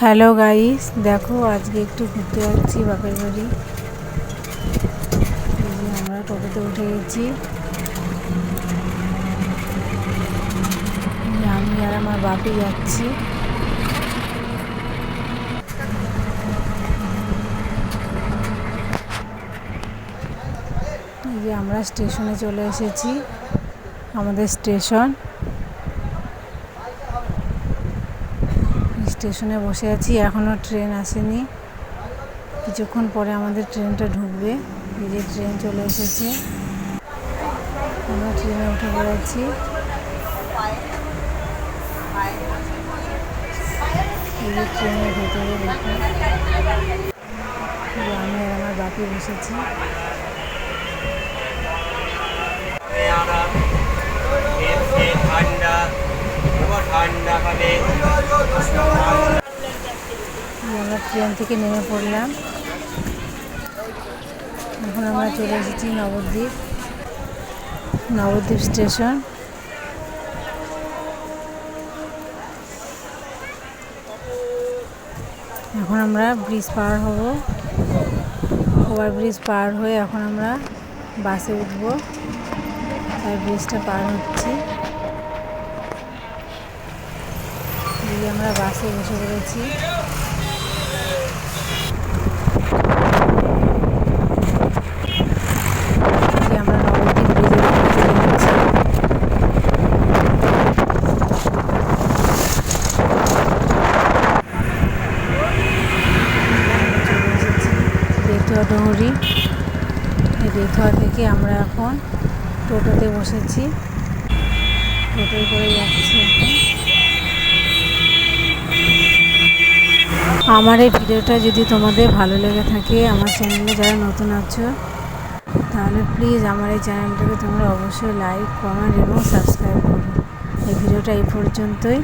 Hello guys, দেখো আজকে একটু ঘুরতে যাচ্ছি বাপের বাড়ি। আমরা টোটোতে উঠে গেছি। আমি আর আমার বাপি যাচ্ছি। আমরা স্টেশনে চলে এসেছি, আমাদের স্টেশন। স্টেশনে বসে আছি এখনও ট্রেন আসেনি। কিছুক্ষণ পরে আমাদের ট্রেনটা ঢুকবে। এই যে ট্রেন চলে এসেছে। আমরা ট্রেনে উঠে পড়েছি। যে ট্রেনের ভেতরে আমি আর আমার বাপি বসেছি। আমরা ট্রেন থেকে নেমে পড়লাম। এখন আমরা চলে এসেছি নবদ্বীপ নবদ্বীপ স্টেশন। এখন আমরা ব্রিজ পার হব। ওভার ব্রিজ পার হয়ে এখন আমরা বাসে উঠব। তাই ব্রিজটা পার হচ্ছি। এই আমরা বাসে বসে পড়েছি। থেকে আমরা এখন টোটোতে বসেছি। টোটোয় করে যাচ্ছি। আমার এই ভিডিওটা যদি তোমাদের ভালো লেগে থাকে, আমার চ্যানেলে যারা নতুন আছো, তাহলে প্লিজ আমার এই চ্যানেলটাকে তোমরা অবশ্যই লাইক কমেন্ট এবং সাবস্ক্রাইব করো। এই ভিডিওটা এই পর্যন্তই।